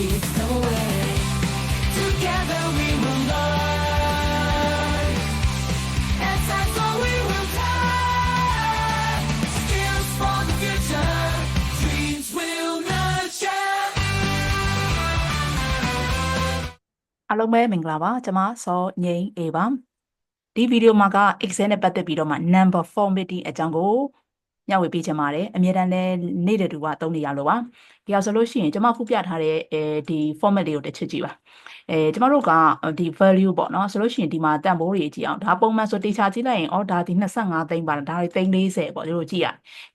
be no way. Together we will learn. And time so we will turn. Skills for the future. Dreams will nurture. အားလုံးပဲမင်္ဂလာပါကျွန်မစောငိမ့်အေပါဒီဗီဒီယိုမှာက Excel နဲ့ပတ်သက်ပြီးတော့မှ number formatting အကြောင်းကို ညှဝေပေးချင်ပါတယ်အမြဲတမ်းလည်းနေတဲ့သူကသုံးနေရလို့ပါဒီအောင်ဆိုလို့ရှိရင်ကျွန်မခုပြထားတဲ့အဲဒီ format လေးကိုတစ်ချက်ကြည့်ပါအဲကျွန်တော်တို့ကဒီ value ပေါ့နော်ဆိုလို့ရှိရင်ဒီမှာတန်ဖိုးတွေကြည့်အောင်ဒါပုံမှန်ဆိုတေချာကြည့်လိုက်ရင်အော်ဒါဒီ25သိန်းပါလားဒါတွေသိန်း40ပေါ့ဒီလိုကြည့်ရ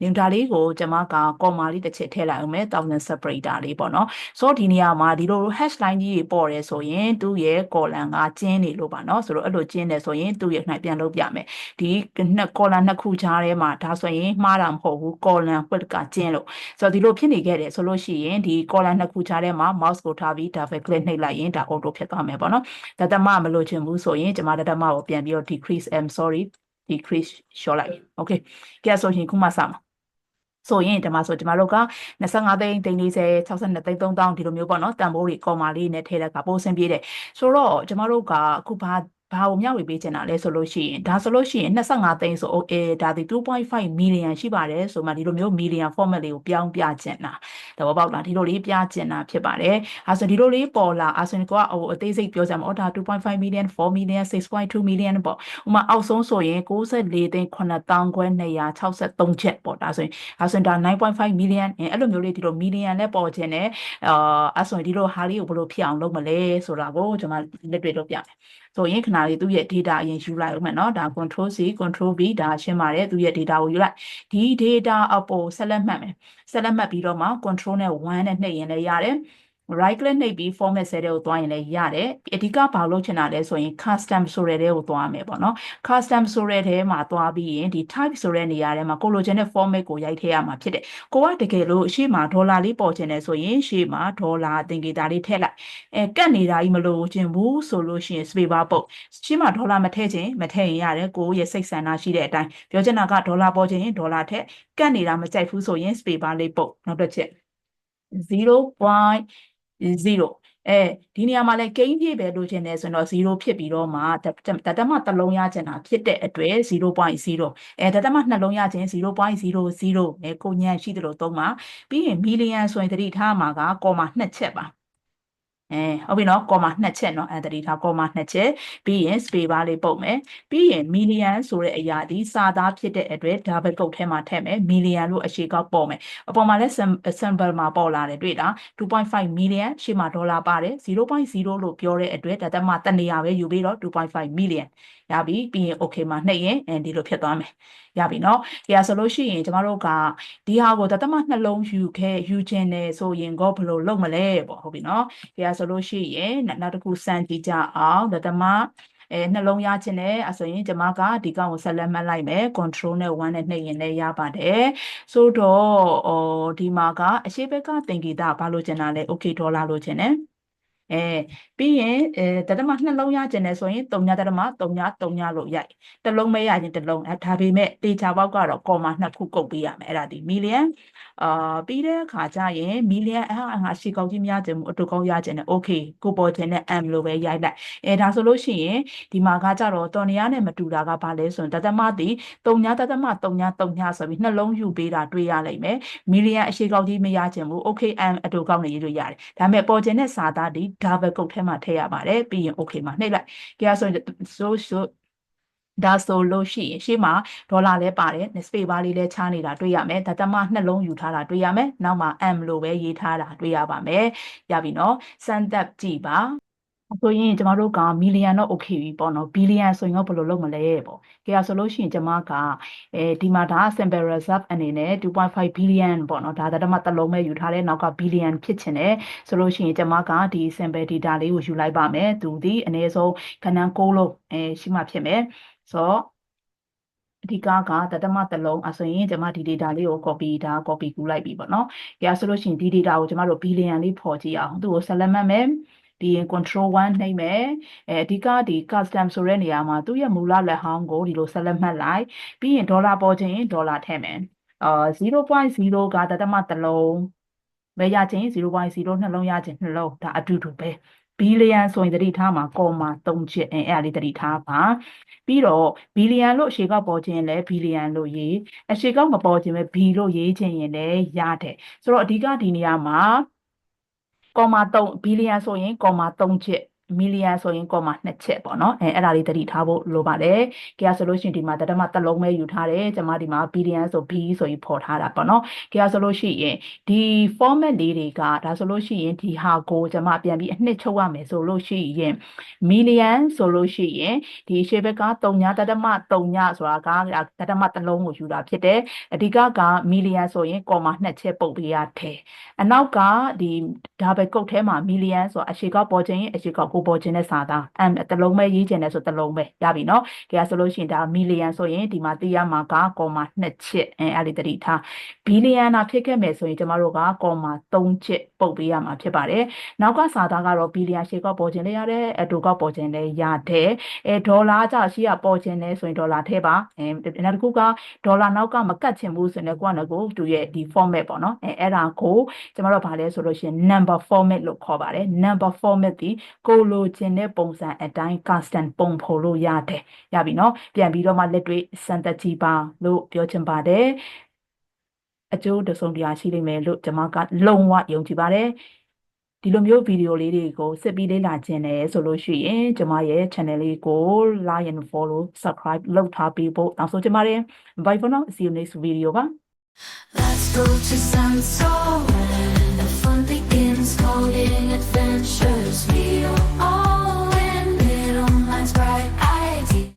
တယ်ဒီဒါလေးကိုကျွန်မက comma လေးတစ်ချက်ထည့်လိုက်အောင်မယ်1000 separator လေးပေါ့နော်ဆိုတော့ဒီနေရာမှာဒီလို hash line ကြီးတွေပေါ်တယ်ဆိုရင်သူ့ရဲ့ column ကကျင်းနေလို့ပါနော်ဆိုတော့အဲ့လိုကျင်းတယ်ဆိုရင်သူ့ရဲ့နိုင်ပြန်လုပ်ပြမယ်ဒီနှစ် column နှစ်ခုကြားထဲမှာဒါဆိုရင်မှားတာမဟုတ်ဘူး column width ကကျင်းလို့ဆိုတော့ဒီလိုဖြစ်နေခဲ့တယ်ဆိုလို့ရှိရင်ဒီ column နှစ်ခုကြားထဲမှာ mouse ကိုထားပြီး double click နှိပ်လိုက်ရင်ဒါ auto ဖြစ်သွားမယ်ပေါ့နော်ဒသမမလို့ချင်ဘူးဆိုရင်ကျွန်မဒသမကိုပြန်ပြီးတော့ decrease am sorry decrease လျှော့လိုက် okay ကြည့်ဆိုရင်ခုမှစမှာဆိုရင်ဒီမှာဆိုကျွန်တော်တို့က25သိန်းသိန်း40 62သိန်း3000ဒီလိုမျိုးပေါ့နော်တန်ဖိုးတွေကော်မာလေးနဲ့ထည့်တဲ့ကပိုးဆင်းပြေးတယ်ဆိုတော့ကျွန်တော်တို့ကအခုဘာ ဘာကိုမျှဝေပေးချင်တာလဲဆိုလို့ရှိရင်ဒါဆိုလို့ရှိရင်25သိန်းဆိုအေးဒါဒီ2.5 million ရှိပါတယ်ဆိုမှဒီလိုမျိုး million format လေးကိုပြောင်းပြချင်တာတဘောပေါက်လားဒီလိုလေးပြချင်တာဖြစ်ပါတယ်အဲဆိုဒီလိုလေးပေါ်လာအဲဆိုရင်ကိုကဟိုအသေးစိတ်ပြောစရာမဟုတ်ဒါ2.5 million 4 million 6.2 million ပေါ့ဥမာအောက်ဆုံးဆိုရင်64သိန်း9000ခွဲ263ချက်ပေါ့ဒါဆိုရင်အဲဆိုရင်ဒါ9.5 million အဲ့လိုမျိုးလေးဒီလို million နဲ့ပေါ်ချင်တယ်အာအဲဆိုရင်ဒီလိုဟာလေးကိုဘယ်လိုဖြစ်အောင်လုပ်မလဲဆိုတာကိုကျွန်မလက်တွေ့လုပ်ပြမယ် ဆိုရင်ခဏလေးသူ့ရဲ့ data အရင်ယူလိုက်အောင်မယ်နော်ဒါ control C control V ဒါရှင်းပါတယ်သူ့ရဲ့ data ကိုယူလိုက်ဒီ data အပေါ်ဆက်လက်မှတ်မယ်ဆက်လက်မှတ်ပြီးတော့မှ control နဲ့1နဲ့2ရင်လည်းရတယ် right click နှိပ်ပြီး format cell ကိုသွားရင်လည်းရတယ်အဓိကဘာလို့ချင်တာလဲဆိုရင် custom ဆိုတဲ့တဲကိုသွားမယ်ပေါ့နော် custom ဆိုတဲ့တဲမှာသွားပြီးရင်ဒီ type ဆိုတဲ့နေရာထဲမှာကိုလိုချင်တဲ့ format ကိုရိုက်ထည့်ရမှာဖြစ်တယ်ကိုကတကယ်လို့ရှေ့မှာဒေါ်လာလေးပေါ်ချင်တယ်ဆိုရင်ရှေ့မှာဒေါ်လာသင်္ကေတလေးထည့်လိုက်အဲကတ်နေတာကြီးမလို့ချင်ဘူးဆိုလို့ရှိရင် space bar ပုတ်ရှေ့မှာဒေါ်လာမထည့်ချင်မထည့်ရင်ရတယ်ကိုရဲ့စိတ်ဆန္ဒရှိတဲ့အတိုင်းပြောချင်တာကဒေါ်လာပေါ်ချင်ရင်ဒေါ်လာထည့်ကတ်နေတာမကြိုက်ဘူးဆိုရင် space bar လေးပုတ်နောက်တစ်ချက်0.0 0အဲဒီနေရာမှာလဲကိန်းပြည့်ပဲလိုချင်တယ်ဆိုတော့0ဖြစ်ပြီးတော့မှတတမတစ်လုံးရချင်တာဖြစ်တဲ့အတွက်0.0အဲတတမနှလုံးရချင်0.00အဲကိုညံရှိတယ်လို့သုံးပါပြီးရင်မီလီယံဆိုရင်တတိထားမှာကကော်မာ2ချက်ပါ အဲဟုတ်ပြီနော်ကော်မာ2ချက်နော်အဲတတိထားကော်မာ2ချက်ပြီးရင် space bar လေးပုတ်မယ်ပြီးရင် million ဆိုတဲ့အရာဒီစာသားဖြစ်တဲ့အတွက် double quote ထဲမှာထည့်မယ် million လို့အရှိကောက်ပေါ်မယ်အပေါ်မှာလည်း symbol မှာပေါ်လာတယ်တွေ့လား2.5 million ရှေ့မှာဒေါ်လာပါတယ်0.0လို့ပြောတဲ့အတွက်ဒါတမတနေရာပဲယူပြီးတော့2.5 million ရပြီပြီးရင် okay မှာနှိပ်ရင်အဲဒီလိုဖြစ်သွားမယ် ရပြီเนาะဒီဟာဆိုလို့ရှိရင်ကျမတို့ကဒီဟာကိုတသမနှလုံးယူခဲ့ယူခြင်းနဲ့ဆိုရင်ကောဘယ်လိုလုပ်မလဲပေါ့ဟုတ်ပြီเนาะဒီဟာဆိုလို့ရှိရင်နောက်တစ်ခုစမ်းကြည့်ကြအောင်တသမအဲနှလုံးရခြင်းနဲ့အဆိုရင်ကျွန်မကဒီကောင်ကိုဆက်လက်မှတ်လိုက်မယ် control နဲ့1နဲ့နှိပ်ရင်လည်းရပါတယ်ဆိုတော့ဟိုဒီမှာကအရှိဘက်ကသင်္ကေတဘာလို့ကျင်တာလဲ okay ဒေါ်လာလို့ကျင်တယ် အဲပြီးရင်အဲတတမနှလုံးရကျင်တယ်ဆိုရင်3ညတတမ3ည3ညလို့ရိုက်တလုံးမဲရရင်တလုံးအဲဒါပေမဲ့တေချာပေါက်ကတော့ကော်မာနှစ်ခုကုတ်ပေးရမယ်အဲ့ဒါဒီမီလီယံအာပြီးတဲ့အခါကျရင်မီလီယံအဟာငါရှေကောက်ကြီးများကျင်မှုအတူကောင်းရကျင်တယ်โอเคကိုပေါ်ကျင်တဲ့ m လို့ပဲရိုက်လိုက်အဲဒါဆိုလို့ရှိရင်ဒီမှာကကြတော့တော်နေရနဲ့မတူတာကဘာလဲဆိုရင်တတမတိ3ညတတမ3ည3ညဆိုပြီးနှလုံးယူပေးတာတွေ့ရလိမ့်မယ်မီလီယံအရှေကောက်ကြီးမရကျင်ဘူးโอเค m အတူကောင်းနေရလို့ရတယ်ဒါပေမဲ့ပေါ်ကျင်တဲ့စာသားဒီ double quote ထဲမှာထည့်ရပါတယ်ပြီးရင် okay မှာနှိပ်လိုက်ကြရဆိုရင်ဆိုဆိုဒါဆိုလို့ရှိရင်ရှေ့မှာဒေါ်လာလည်းပါတယ် space bar လေးလည်းချားနေတာတွေ့ရမယ်ဒါတမနှလုံးယူထားတာတွေ့ရမယ်နောက်မှာ m လို့ပဲရေးထားတာတွေ့ရပါမယ်ရပြီနော်စမ်းသပ်ကြည့်ပါ ဆိုရင်ကျမတို့ကမီလီယံတော့ okay ပြီပေါ့နော်ဘီလီယံဆိုရင်တော့ဘယ်လိုလုပ်မလဲပေါ့ကြရဆိုလို့ရှိရင်ကျမကအဲဒီမှာဒါ sample reserve အနေနဲ့2.5 billion ပေါ့နော်ဒါတမတစ်လုံးပဲယူထားတဲ့နောက်က billion ဖြစ်ချင်တယ်ဆိုလို့ရှိရင်ကျမကဒီ sample data လေးကိုယူလိုက်ပါမယ်သူဒီအနည်းဆုံးခဏ6လုံးအဲရှိမှဖြစ်မယ်ဆိုတော့အဓိကကတတမတစ်လုံးအဆိုရင်ကျွန်မဒီ data လေးကို copy ဒါ copy ကူးလိုက်ပြီပေါ့နော်။ကြဆိုလို့ရှိရင်ဒီ data ကိုကျွန်မတို့ billion လေးဖော်ကြည့်အောင်သူ့ကို select မှတ်မယ်။ ပြီးရင် control 1နှိပ်မယ်အဲအဓိကဒီ custom ဆိုတဲ့နေရာမှာသူ့ရဲ့မူလလက်ဟောင်းကိုဒီလို select မှတ်လိုက်ပြီးရင်ဒေါ်လာပေါ်ခြင်းဒေါ်လာထည့်မယ်အာ0.0ကတတမတစ်လုံးပဲရခြင်း0.0နှလုံးရခြင်းနှလုံးဒါအတူတူပဲဘီလီယံဆိုရင်တတိထားမှာကောမာ3ချစ်အဲအဲ့ဒါလေးတတိထားပါပြီးတော့ဘီလီယံလို့အရှိကောက်ပေါ်ခြင်းရင်လည်းဘီလီယံလို့ရေးအရှိကောက်မပေါ်ခြင်းပဲဘီလို့ရေးခြင်းရင်လည်းရတယ်ဆိုတော့အဓိကဒီနေရာမှာ ကောမာ3ဘီလီယံဆိုရင်ကောမာ3ချစ် မီလီယံဆိုရင်ကောမာ2ချက်ပေါ့နော်အဲအဲ့ဒါလေးတတိထားဖို့လိုပါတယ်။ကြဆိုလို့ရှိရင်ဒီမှာတတမတစ်လုံးပဲယူထားတယ်။ကျွန်မဒီမှာဘီလီယံဆို B ဆိုပြီးဖော်ထားတာပေါ့နော်။ကြဆိုလို့ရှိရင်ဒီ format လေးတွေကဒါဆိုလို့ရှိရင်ဒီဟာကိုကျွန်မပြန်ပြီးအနှစ်ချုပ်ရမယ်ဆိုလို့ရှိရင်မီလီယံဆိုလို့ရှိရင်ဒီရှေ့ဘက်က3ညတတမ3ညဆိုတာကတတမတစ်လုံးကိုယူတာဖြစ်တယ်။အဓိကကမီလီယံဆိုရင်ကောမာ2ချက်ပုတ်ပေးရတယ်။အနောက်ကဒီဒါပဲကုတ်ထဲမှာမီလီယံဆိုတာအရှိကောက်ပေါ်ခြင်းရင်အရှိကောက်ကိုပေါ်ခြင်းနဲ့စာသားအမ်တစ်လုံးပဲရေးခြင်းနဲ့ဆိုတစ်လုံးပဲရပြီနော်။ကြဆိုလို့ရှိရင်ဒါမီလီယံဆိုရင်ဒီမှာသိရမှာကကောမာ2ချက်အဲအဲ့ဒီတတိထားဘီလီယံနာဖြစ်ခဲ့မယ်ဆိုရင်ကျမတို့ကကောမာ3ချက်ပုတ်ပေးရမှာဖြစ်ပါတယ်။နောက်ကစာသားကတော့ဘီလီယံရှေကောက်ပေါ်ခြင်းလည်းရတယ်အတူကောက်ပေါ်ခြင်းလည်းရတယ်။အဲဒေါ်လာကြရှိရပေါ်ခြင်းလည်းဆိုရင်ဒေါ်လာထဲပါအဲနောက်တစ်ခုကဒေါ်လာနောက်ကမကတ်ချင်ဘူးဆိုရင်ကိုကလည်းကိုသူရဲ့ဒီ format ပေါ့နော်အဲအဲ့ဒါကိုကျမတို့ဗာလဲဆိုလို့ရှိရင် number format လို့ခေါ်ပါတယ် number format ဒီကိုလိုချင်တဲ့ပုံစံအတိုင်း custom ပုံဖော်လို့ရတယ်ရပြီနော်ပြန်ပြီးတော့မှလက်တွေ့စံတက်ကြည့်ပါလို့ပြောချင်ပါတယ်အကျိုးတစုံတရာရှိလိမ့်မယ်လို့ကျွန်မကလုံးဝယုံကြည်ပါတယ်ဒီလိုမျိုးဗီဒီယိုလေးတွေကိုစစ်ပြီးလေ့လာခြင်းနဲ့ဆိုလို့ရှိရင်ကျွန်မရဲ့ channel လေးကို like and follow subscribe လုပ်ထားပေးဖို့တောင်းဆိုချင်ပါတယ် bye for now see you next video ပါ Let's go to Sansoran. The fun begins, calling adventures. We are all